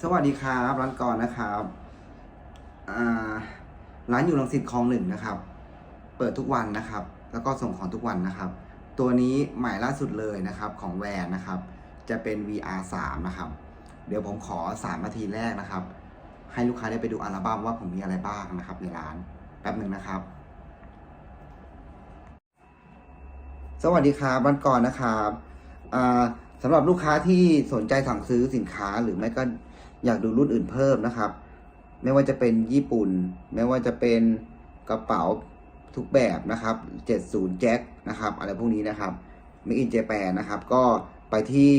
สวัสดีครับร้านก่อนนะครับร้านอยู่รังสิตคลองหนึ่งนะครับ เปิดทุกวันนะครับ แล้วก็ส่งของทุกวันนะครับ ตัวนี้ใหม่ล่าสุดเลยนะครับของแวนนะครับ จะเป็น VR 3นะครับ เดี๋ยวผมขอ 3 นาทีแรกนะครับ ให้ลูกค้าได้ไปดูอัลบั้มว่าผมมีอะไรบ้างนะครับ ในร้านแป๊บหนึ่งนะครับ สวัสดีครับวันก่อนนะครับสำหรับลูกค้าที่สนใจสั่งซื้อสินค้าหรือไม่ก็ อยากดูรุ่นอื่นเพิ่มนะครับ ไม่ว่าจะเป็นญี่ปุ่น ไม่ว่าจะเป็นกระเป๋าทุกแบบนะครับ 70แจ็คนะครับอะไรพวกนี้นะครับ Make in Japan นะครับ ก็ไปที่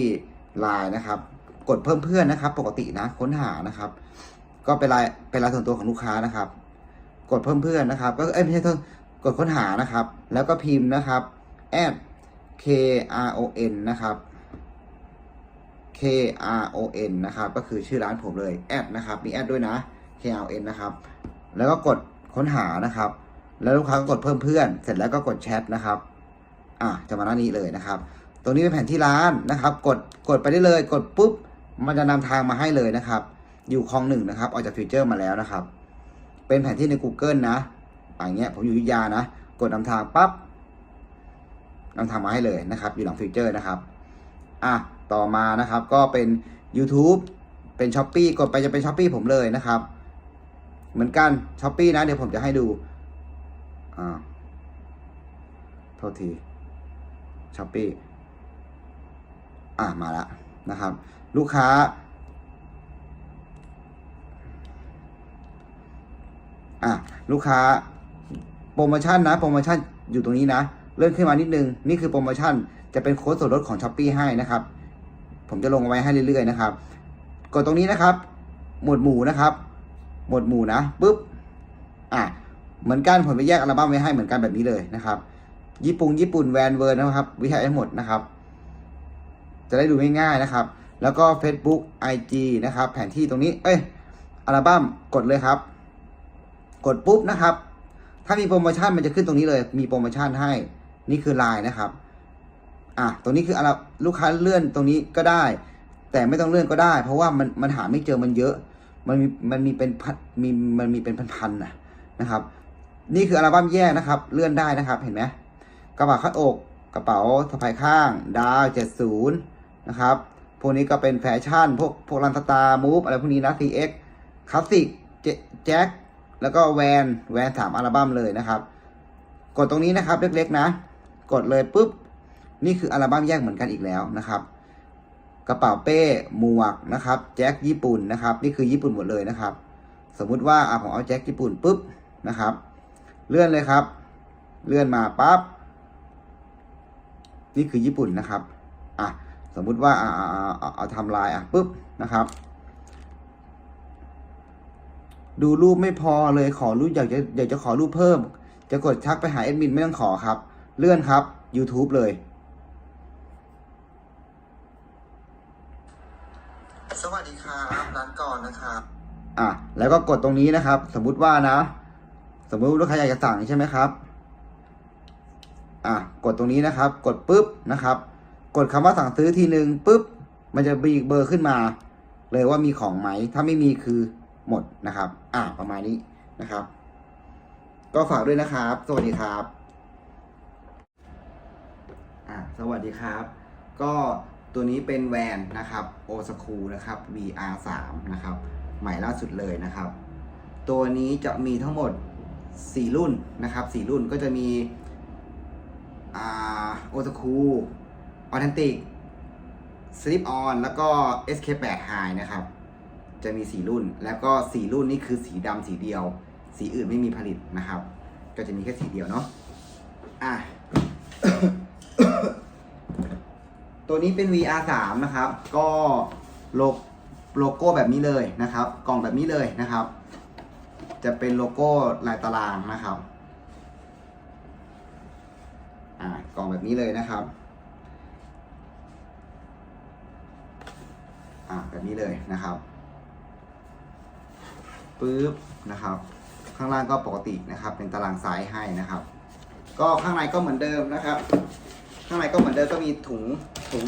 Line นะครับ กดเพิ่มเพื่อนนะครับ ปกตินะค้นหานะครับ ก็เป็นรายเป็นรายส่วนตัวของลูกค้านะครับ กดเพิ่มเพื่อนนะครับ ก็เอ้ยไม่ใช่เพิ่มกดค้นหานะครับ แล้วก็พิมพ์นะครับ add k r o n นะครับ k r o n นะครับ ก็คือชื่อร้านผมเลยแอดนะครับ มีแอดด้วยนะ k r o n นะครับ แล้วก็กดค้นหานะครับ แล้วลูกค้าก็กดเพิ่มเพื่อน เสร็จแล้วก็กดแชทนะครับ อะ จะมาหน้านี้เลยนะครับ ตรงนี้เป็นแผนที่ร้านนะครับ กด กดไปได้เลย กดปุ๊บ มันจะนำทางมาให้เลยนะครับ อยู่คลองหนึ่งนะครับ ออกจากฟิวเจอร์มาแล้วนะครับ เป็นแผนที่ใน Google นะ อย่างเงี้ย ผมอยู่ยุยานะ กดนำทางปั๊บนำทางมาให้เลยนะครับ อยู่หลังฟิวเจอร์นะครับ อะ ต่อมานะครับ ก็เป็น YouTube เป็น s h อ p e e กดไปจะเป็น s h อ p e e ผมเลยนะครับ เหมือนกัน s h อ p e e นะ เดี๋ยวผมจะให้ดูอ่าโทษที s h อ p e e อะมาแล้วนะครับ ลูกค้า อะลูกค้าโปรโมชั่นนะ โปรโมชั่นอยู่ตรงนี้นะ เลื่อนขึ้นมานิดนึง นี่คือโปรโมชั่นจะเป็นโค้ดส่วนลดของ s h อ p e e ให้นะครับ ผมจะลงเอาไว้ให้เรื่อยๆนะครับ กดตรงนี้นะครับ หมวดหมู่นะครับ หมวดหมู่นะปุ๊บอะเหมือนกันผมไปแยกอัลบั้มไว้ให้เหมือนกันแบบนี้เลยนะครับ ญี่ปุ่นญี่ปุ่นแวนเวิร์นะครับ วิทยาให้หมดนะครับ จะได้ดูง่ายๆนะครับ แล้วก็ Facebook IG นะครับ แผนที่ตรงนี้ เอ้ยอัลบั้มกดเลยครับ กดปุ๊บนะครับ ถ้ามีโปรโมชั่นมันจะขึ้นตรงนี้เลย มีโปรโมชั่นให้ นี่คือไลน์นะครับ อะตรงนี้คืออะไรลูกค้าเลื่อนตรงนี้ก็ได้ แต่ไม่ต้องเลื่อนก็ได้ เพราะว่ามันมันหาไม่เจอมันเยอะ มันมีมันมีเป็นพันมีมันมีเป็นพันๆนะนะครับ นี่คืออัลบั้มแยกนะครับ เลื่อนได้นะครับเห็นไหมกระเป๋าคาดอกกระเป๋าสะพายข้าง ดาวเจ็ดศูนย์นะครับพวกนี้ก็เป็นแฟชั่น พวกพวกรันสตาร์มูฟอะไรพวกนี้นะ CX คลาสสิกแจ็คแล้วก็แวนแวนสามอัลบั้มเลยนะครับ กดตรงนี้นะครับเล็กๆนะ กดเลยปุ๊บ นี่คืออัลบั้มแยกเหมือนกันอีกแล้วนะครับ กระเป๋าเป้หมวกนะครับ แจ็คญี่ปุ่นนะครับ นี่คือญี่ปุ่นหมดเลยนะครับ สมมุติว่าอะผมเอาแจ็คญี่ปุ่นปุ๊บนะครับ เลื่อนเลยครับ เลื่อนมาปั๊บนี่คือญี่ปุ่นนะครับอะสมมุติว่าอ่าอ่าอ่าเอาทำลายอะปุ๊บนะครับดูรูปไม่พอเลยขอรูปอยากจะอยากจะขอรูปเพิ่ม จะกดทักไปหาแอดมินไม่ต้องขอครับ เลื่อนครับ YouTube เลย สวัสดีครับร้านก่อนนะครับ อะ แล้วก็กดตรงนี้นะครับ สมมุติว่านะ สมมุติลูกค้าอยากจะสั่งใช่ไหมครับ อะกดตรงนี้นะครับ กดปุ๊บนะครับ กดคำว่าสั่งซื้อทีหนึ่งปุ๊บ มันจะมีเบอร์ขึ้นมา เลยว่ามีของไหม ถ้าไม่มีคือหมดนะครับ อะประมาณนี้นะครับ ก็ฝากด้วยนะครับ สวัสดีครับอะสวัสดีครับ ก็ตัวนี้เป็นแวนนะครับโอสคูนะครับ VR 3 นะครับ ใหม่ล่าสุดเลยนะครับ ตัวนี้จะมีทั้งหมด 4 รุ่นนะครับ4รุ่นก็จะมีโอ่าโอสคูออเทนติกสลิปออนแล้วก็ SK8 High นะครับ จะมี 4 รุ่น แล้วก็ 4 รุ่นนี่คือสีดำสีเดียว สีอื่นไม่มีผลิตนะครับ ก็จะมีแค่สีเดียวเนาะอะตัวนี้เป็น VR 3 นะครับ ก็โลโโลโก้แบบนี้เลยนะครับ กล่องแบบนี้เลยนะครับ จะเป็นโลโก้ลายตารางนะครับอ่ากล่องแบบนี้เลยนะครับอ่าแบบนี้เลยนะครับปึ๊บนะครับ ข้างล่างก็ปกตินะครับ เป็นตารางซ้ายให้นะครับ ก็ข้างในก็เหมือนเดิมนะครับ ข้างในก็เหมือนเดิมก็มีถุงถุง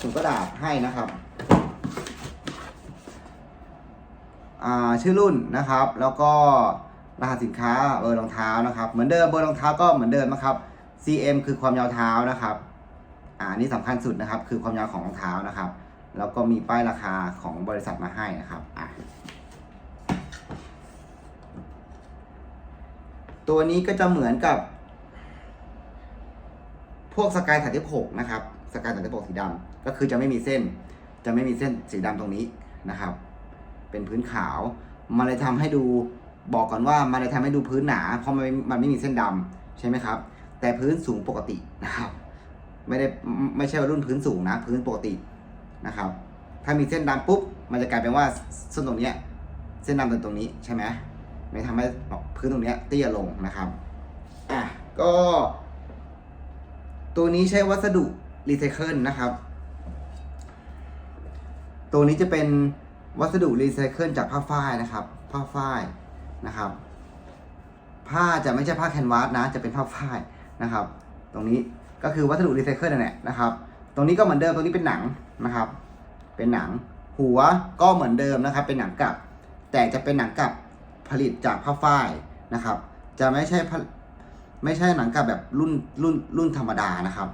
ถุงกระดาษให้นะครับ อ่า ชื่อรุ่นนะครับ แล้วก็รหัสสินค้าเบอร์รองเท้านะครับ เหมือนเดิมเบอร์รองเท้าก็เหมือนเดิมนะครับ CM คือความยาวเท้านะครับอ่าอันนี่สำคัญสุดนะครับ คือความยาวของรองเท้านะครับ แล้วก็มีป้ายราคาของบริษัทมาให้นะครับอะตัวนี้ก็จะเหมือนกับ พวกสกายสามสิบหกนะครับสกายสามสิบหกสีดำก็คือจะไม่มีเส้น จะไม่มีเส้นสีดำตรงนี้นะครับ เป็นพื้นขาว มันเลยทำให้ดูบอกก่อนว่ามันเลยทำให้ดูพื้นหนา เพราะมันมันไม่มีเส้นดำใช่ไหมครับ แต่พื้นสูงปกตินะครับไม่ได้ไม่ใช่ว่ารุ่นพื้นสูงนะ พื้นปกตินะครับ ถ้ามีเส้นดำปุ๊บมันจะกลายเป็นว่าเส้นตรงเนี้ยเส้นดำตรงตรงนี้ใช่ไหมไม่ทำให้พื้นตรงเนี้ยเตี้ยลงนะครับอะก็ ตัวนี้ใช้วัสดุรีไซเคิลนะครับ ตัวนี้จะเป็น วัสดุรีไซเคิลจากผ้าฝ้ายนะครับ ผ้าฝ้ายนะครับ ผ้าจะไม่ใช่ผ้าแคนวาสนะ จะเป็นผ้าฝ้ายนะครับ ตรงนี้ก็คือวัสดุรีไซเคิลนั่นแหละนะครับ ตรงนี้ก็เหมือนเดิมตรงนี้เป็นหนังนะครับ เป็นหนัง หัวก็เหมือนเดิมนะครับ เป็นหนังกลับ แต่จะเป็นหนังกลับผลิตจากผ้าฝ้ายนะครับ จะไม่ใช่ผไม่ใช่หนังกลับแบบรุ่นรุ่นรุ่นธรรมดานะครับ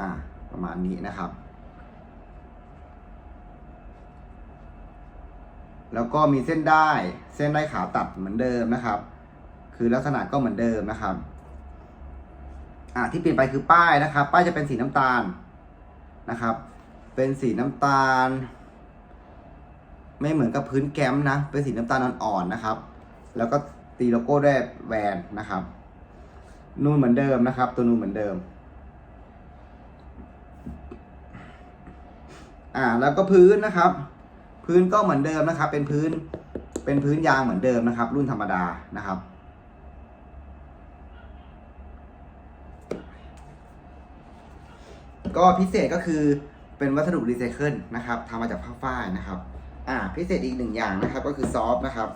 อ่าประมาณนี้นะครับ แล้วก็มีเส้นได้เส้นได้ขาวตัดเหมือนเดิมนะครับ คือลักษณะก็เหมือนเดิมนะครับอ่าที่เปลี่ยนไปคือป้ายนะครับ ป้ายจะเป็นสีน้ำตาลนะครับ เป็นสีน้ำตาล ไม่เหมือนกับพื้นแก้มนะ เป็นสีน้ำตาลอ่อนๆนะครับ แล้วก็ตีโลโก้ด้วยแวนนะครับ นูนเหมือนเดิมนะครับ ตัวนูนเหมือนเดิมอ่าแล้วก็พื้นนะครับ พื้นก็เหมือนเดิมนะครับ เป็นพื้นเป็นพื้นยางเหมือนเดิมนะครับ รุ่นธรรมดานะครับ ก็พิเศษก็คือเป็นวัสดุรีไซเคิลนะครับทำมาจากผ้าฝ้ายนะครับ อ่า พิเศษอีกหนึ่งอย่างนะครับ ก็คือซอฟต์นะครับ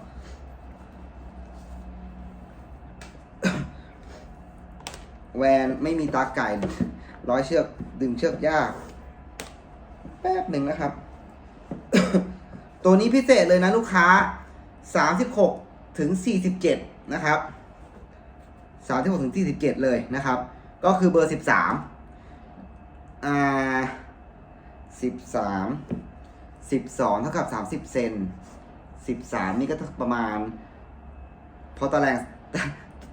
แวนไม่มีตาไก่ร้อยเชือกดึงเชือกยาก แป๊บหนึ่งนะครับ ตัวนี้พิเศษเลยนะลูกค้า 36 ถึง 47 นะครับ 36 ถึง 47 เลยนะครับ ก็คือเบอร์ 13 อ่า 13 12 เท่ากับ 30 เซน 13 นี่ก็ประมาณพราะตาราง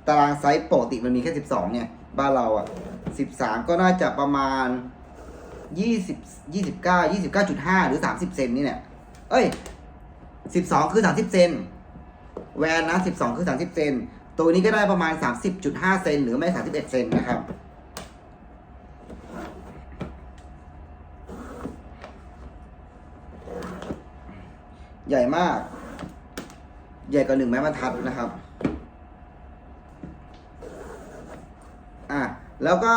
ตารางไซส์ปกติมันมีแค่ 12 เนี่ย บ้านเราอะ 13 ก็น่าจะประมาณ 20 29 29.5 หรือ 30 เซนนี่เนี่ย เอ้ย12คือ30เซนแวนนะ12คือ30เซนตัวนี้ก็ได้ประมาณ30.5เซนหรือไม่31เซนนะครับใหญ่มาก ใหญ่กว่าหนึ่งไม้บรรทัดนะครับ อะ แล้วก็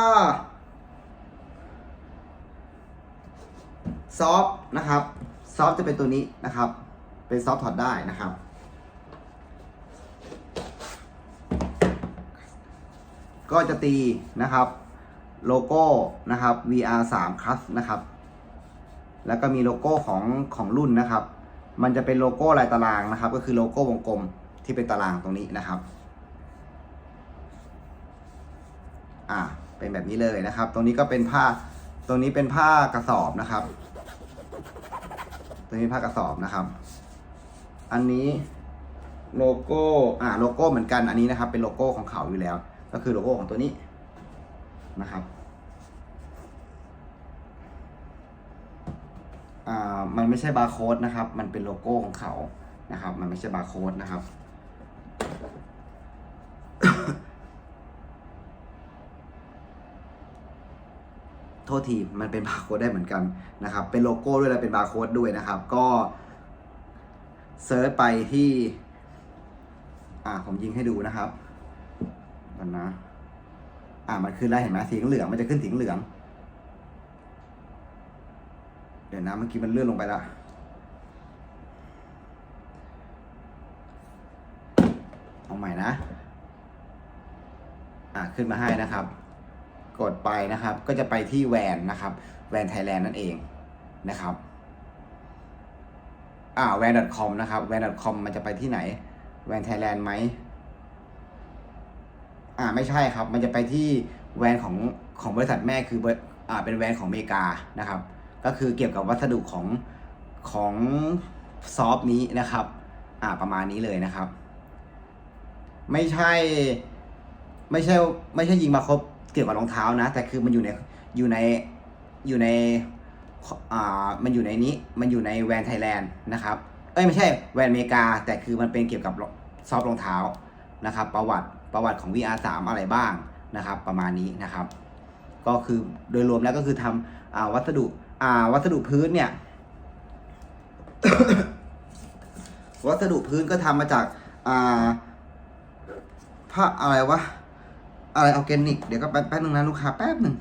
ซอฟนะครับ ซอฟต์จะเป็นตัวนี้นะครับ เป็นซอฟต์ถอดได้นะครับ ก็จะตีนะครับโลโก้นะครับ VR 3 Plus นะครับ แล้วก็มีโลโก้ของของรุ่นนะครับ มันจะเป็นโลโก้ลายตารางนะครับ ก็คือโลโก้วงกลมที่เป็นตารางตรงนี้นะครับ อ่า เป็นแบบนี้เลยนะครับ ตรงนี้ก็เป็นผ้า ตรงนี้เป็นผ้ากระสอบนะครับ ตรงนี้ผ้ากระสอบนะครับ อันนี้โลโก้อ่าโลโก้เหมือนกันอันนี้นะครับ เป็นโลโก้ของเขาอยู่แล้ว ก็คือโลโก้ของตัวนี้นะครับอ่ามันไม่ใช่บาร์โค้ดนะครับ มันเป็นโลโก้ของเขานะครับ มันไม่ใช่บาร์โค้ดนะครับ โทษทีมันเป็นบาร์โค้ดได้เหมือนกันนะครับ เป็นโลโก้ด้วยและเป็นบาร์โค้ดด้วยนะครับ ก็เซิร์ชไปที่ อ่าผมยิงให้ดูนะครับกันนะ อ่ามันขึ้นแล้วเห็นไหมสีเหลืองมันจะขึ้นสีเหลือง เดี๋ยวนะเมื่อกี้มันเลื่อนลงไปละเอาใหม่นะ อ่าขึ้นมาให้นะครับ กดไปนะครับ ก็จะไปที่แวนนะครับแวนไทยแลนด์นั่นเองนะครับอ่าแวน .com นะครับแวน .com มันจะไปที่ไหนแวนไทยแลนด์ไหมอ่าไม่ใช่ครับ มันจะไปที่แวนของของบริษัทแม่คือบริอ่าเป็นแวนของอเมริกานะครับ ก็คือเกี่ยวกับวัสดุของของซอฟต์นี้นะครับอ่าประมาณนี้เลยนะครับ ไม่ใช่ ไม่ใช่ ไม่ใช่ยิงมาครบ กี่ยวกับรองเท้านะ แต่คือมันอยู่ในอยู่ในอยู่ในอ่ามันอยู่ในนี้มันอยู่ในแวนไทยแลนด์นะครับเอ้ยไม่ใช่แวนอเมริกา แต่คือมันเป็นเกี่ยวกับซอฟรองเท้านะครับ ประวัติประวัติของ VR3 อะไรบ้างนะครับ ประมาณนี้นะครับ ก็คือโดยรวมแล้วก็คือทำอ่าวัสดุอ่าวัสดุพื้นเนี่ยวัสดุพื้นก็ทำมาจากอ่าผ้าอะไรวะ อะไรออร์แกนิก เดี๋ยวก็แป๊บแป๊บนึงนะลูกค้าแป๊บหนึ่ง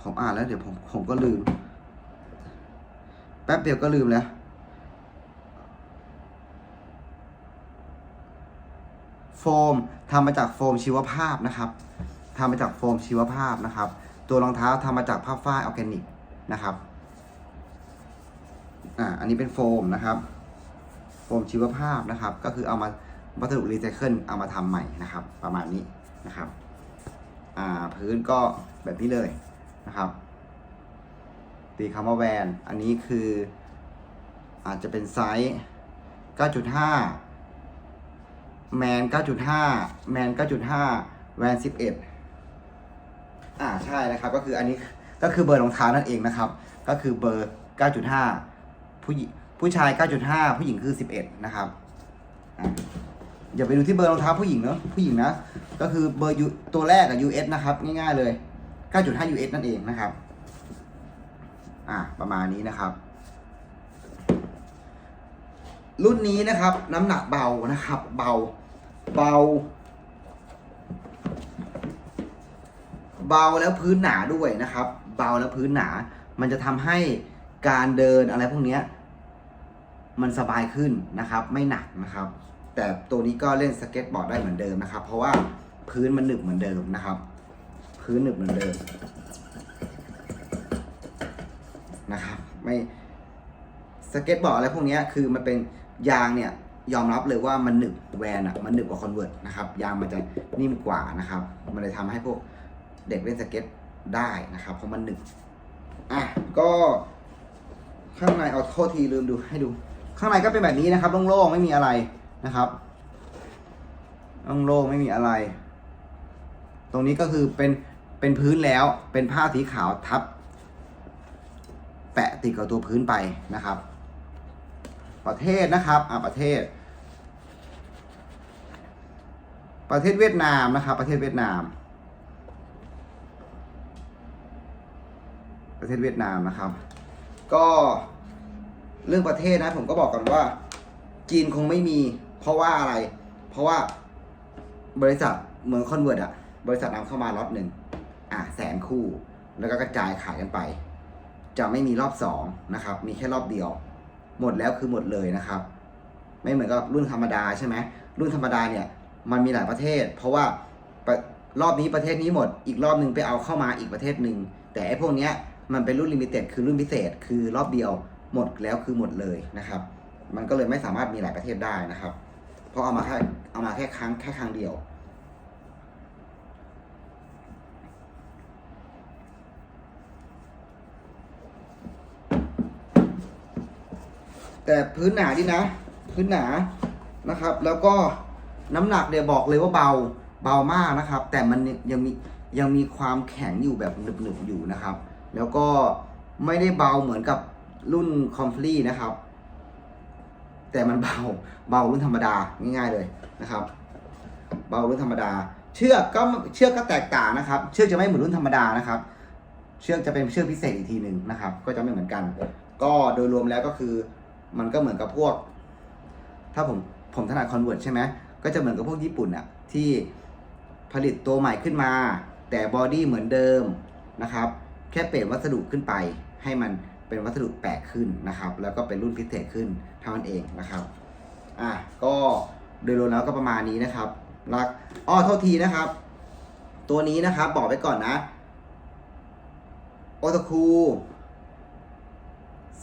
ผมอ่านแล้วเดี๋ยวผมผมก็ลืม แป๊บเดียวก็ลืมแล้ว โฟมทำมาจากโฟมชีวภาพนะครับทำมาจากโฟมชีวภาพนะครับ ตัวรองเท้าทำมาจากผ้าฝ้ายออร์แกนิกนะครับอ่าอันนี้เป็นโฟมนะครับ โฟมชีวภาพนะครับ ก็คือเอามา วัสดุรีไซเคิลเอามาทำใหม่นะครับ ประมาณนี้นะครับพื้นก็แบบนี้เลยนะครับ ตีคำว่าแวนอันนี้คืออาจจะเป็นไซส์ 9.5 แมน 9.5 แมน 9.5 แวน 11 อ่าใช่นะครับ ก็คืออันนี้ก็คือเบอร์รองเท้านั่นเองนะครับ ก็คือเบอร์ 9.5 ผู้ผู้ชาย 9.5 ผู้หญิงคือ 11 นะครับอะ อย่าไปดูที่เบอร์รองเท้าผู้หญิงเนอะผู้หญิงนะ ก็คือเบอร์ยูตัวแรกกับ US นะครับ ง่ายๆเลย 9.5 US นั่นเองนะครับ อะประมาณนี้นะครับ รุ่นนี้นะครับ น้ำหนักเบานะครับ เบาเบา เบาแล้วพื้นหนาด้วยนะครับ เบาแล้วพื้นหนา มันจะทำให้การเดินอะไรพวกเนี้ยมันสบายขึ้นนะครับ ไม่หนักนะครับ แต่ตัวนี้ก็เล่นสเก็ตบอร์ดได้เหมือนเดิมนะครับ เพราะว่าพื้นมันหนึบเหมือนเดิมนะครับ พื้นหนึบเหมือนเดิมนะครับ ไม่สเก็ตบอร์ดอะไรพวกนี้คือมันเป็นยางเนี่ยยอมรับเลยว่ามันหนึบแวนอะมันหนึบกว่าคอนเวิร์ตนะครับยางมันจะนิ่มกว่านะครับ มันเลยทำให้พวกเด็กเล่นสเก็ตได้นะครับ เพราะมันหนึบอะก็ข้างในเอาโทษทีลืมดูให้ดู ข้างในก็เป็นแบบนี้นะครับโล่งๆไม่มีอะไร นะครับโล่งๆไม่มีอะไร ตรงนี้ก็คือเป็นเป็นพื้นแล้วเป็นผ้าสีขาวทับ แปะติดกับตัวพื้นไปนะครับ ประเทศนะครับอ่าประเทศ ประเทศเวียดนามนะครับ ประเทศเวียดนาม ประเทศเวียดนามนะครับ ก็เรื่องประเทศนะผมก็บอกกันว่า จีนคงไม่มี เพราะว่าอะไร เพราะว่าบริษัทเหมือนคอนเวิร์ตอะบริษัทนำเข้ามาล็อตหนึ่งอะแสนคู่ แล้วก็กระจายขายกันไป จะไม่มีรอบสองนะครับ มีแค่รอบเดียว หมดแล้วคือหมดเลยนะครับ ไม่เหมือนกับรุ่นธรรมดาใช่ไหมรุ่นธรรมดาเนี่ย มันมีหลายประเทศ เพราะว่ารอบนี้ประเทศนี้หมด อีกรอบหนึ่งไปเอาเข้ามาอีกประเทศหนึ่ง แต่ไอ้พวกเนี้ยมันเป็นรุ่นลิมิเต็ดคือรุ่นพิเศษ คือรอบเดียว หมดแล้วคือหมดเลยนะครับ มันก็เลยไม่สามารถมีหลายประเทศได้นะครับ เพราะเอามาแค่เอามาแค่ครั้งแค่ครั้งเดียว แต่พื้นหนาดีนะ พื้นหนานะครับ แล้วก็น้ำหนักเนี่ยวบอกเลยว่าเบาเบามากนะครับ แต่มันยังมียังมีความแข็งอยู่แบบหนึบๆอยู่นะครับ แล้วก็ไม่ได้เบาเหมือนกับรุ่นคอมพลีนะครับ แต่มันเบาเบารุ่นธรรมดาง่ายๆเลยนะครับ เบารุ่นธรรมดา เชือกก็เชือกก็แตกต่างนะครับ เชือกจะไม่เหมือนรุ่นธรรมดานะครับ เชือกจะเป็นเชือกพิเศษอีกทีหนึ่งนะครับ ก็จะไม่เหมือนกัน ก็โดยรวมแล้วก็คือ มันก็เหมือนกับพวก ถ้าผมผมถนัดคอนเวิร์ตใช่ไหมก็จะเหมือนกับพวกญี่ปุ่นอะที่ผลิตตัวใหม่ขึ้นมา แต่บอดี้เหมือนเดิมนะครับ แค่เปลี่ยนวัสดุขึ้นไปให้มัน เป็นวัสดุแปลกขึ้นนะครับ แล้วก็เป็นรุ่นพิเศษขึ้นเท่านั้นเองนะครับอะก็โดยรวมแล้วก็ประมาณนี้นะครับรักอ้อโทษทีนะครับ ตัวนี้นะครับบอกไว้ก่อนนะโอตคู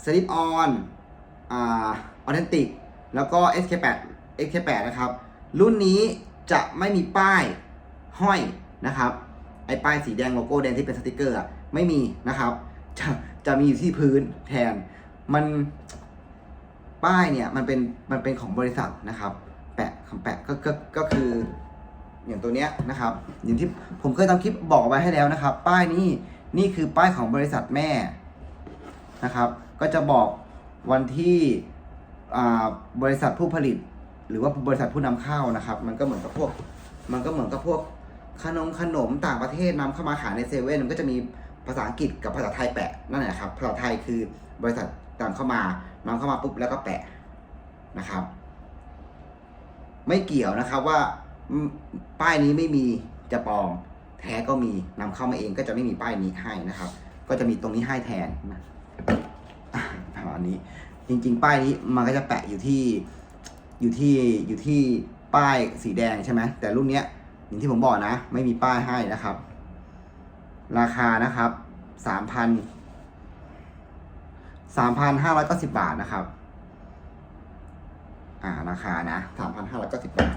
Slip On อ่า Authentic แล้วก็ SK8 SK8 นะครับ รุ่นนี้จะไม่มีป้ายห้อยนะครับ ไอ้ป้ายสีแดงโลโก้แดงที่เป็นสติกเกอร์อะไม่มีนะครับ จะมีอยู่ที่พื้นแทน มันป้ายเนี่ยมันเป็นมันเป็นของบริษัทนะครับ แปะคำแปะก็ก็ก็คืออย่างตัวเนี้ยนะครับ อย่างที่ผมเคยทำคลิปบอกไว้ให้แล้วนะครับ ป้ายนี้นี่คือป้ายของบริษัทแม่นะครับ ก็จะบอกวันที่บริษัทผู้ผลิต หรือว่าบริษัทผู้นำเข้านะครับ มันก็เหมือนกับพวก มันก็เหมือนกับพวกขนมขนมต่างประเทศนำเข้ามาขายในเซเว่นมันก็จะมี ภาษาอังกฤษกับภาษาไทยแปะนั่นแหละครับภาษาไทยคือบริษัทตามเข้ามานำเข้ามาปุ๊บแล้วก็แปะนะครับ ไม่เกี่ยวนะครับว่าป้ายนี้ไม่มีจะปลอมแท้ก็มีนำเข้ามาเองก็จะไม่มีป้ายนี้ให้นะครับ ก็จะมีตรงนี้ให้แทนนะอะประมาณนี้จริง ๆ ป้ายนี้มันก็จะแปะอยู่ที่อยู่ที่อยู่ที่ป้ายสีแดงใช่ไหมแต่รุ่นเนี้ยอย่างที่ผมบอกนะ ไม่มีป้ายให้นะครับ ราคานะครับสามพันสามพันห้าร้อยเก้าสิบบาทนะครับ อ่าราคานะสามพันห้าร้อยเก้าสิบบาท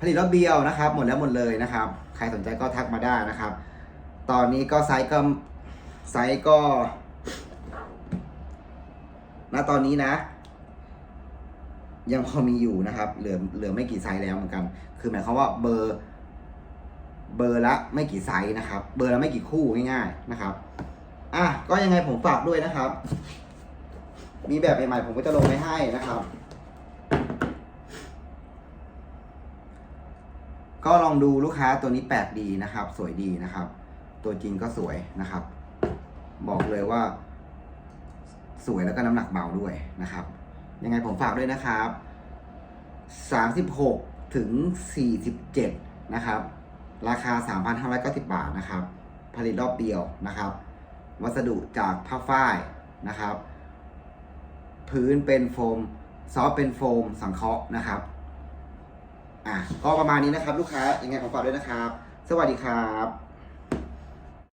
ผลิตรอบเดียวนะครับ หมดแล้วหมดเลยนะครับ ใครสนใจก็ทักมาได้นะครับ ตอนนี้ก็ไซส์ก็ไซส์ก็ณตอนนี้นะ ยังพอมีอยู่นะครับ เหลือเหลือไม่กี่ไซส์แล้วเหมือนกัน คือหมายความว่าเบอร์ เบอร์ละไม่กี่ไซส์นะครับ เบอร์ละไม่กี่คู่ง่ายๆนะครับ อะก็ยังไงผมฝากด้วยนะครับ มีแบบใหม่ๆผมก็จะลงไว้ให้นะครับ ก็ลองดูลูกค้าตัวนี้แปลกดีนะครับ สวยดีนะครับ ตัวจริงก็สวยนะครับ บอกเลยว่า สวยแล้วก็น้ำหนักเบาด้วยนะครับ ยังไงผมฝากด้วยนะครับ 36ถึง47นะครับ ราคา 3,590 บาทนะครับ ผลิตรอบเดียวนะครับ วัสดุจากผ้าฝ้ายนะครับ พื้นเป็นโฟม ซอฟเป็นโฟมสังเคราะห์นะครับ อะ ก็ประมาณนี้นะครับ ลูกค้ายังไงผมฝากด้วยนะครับ สวัสดีครับ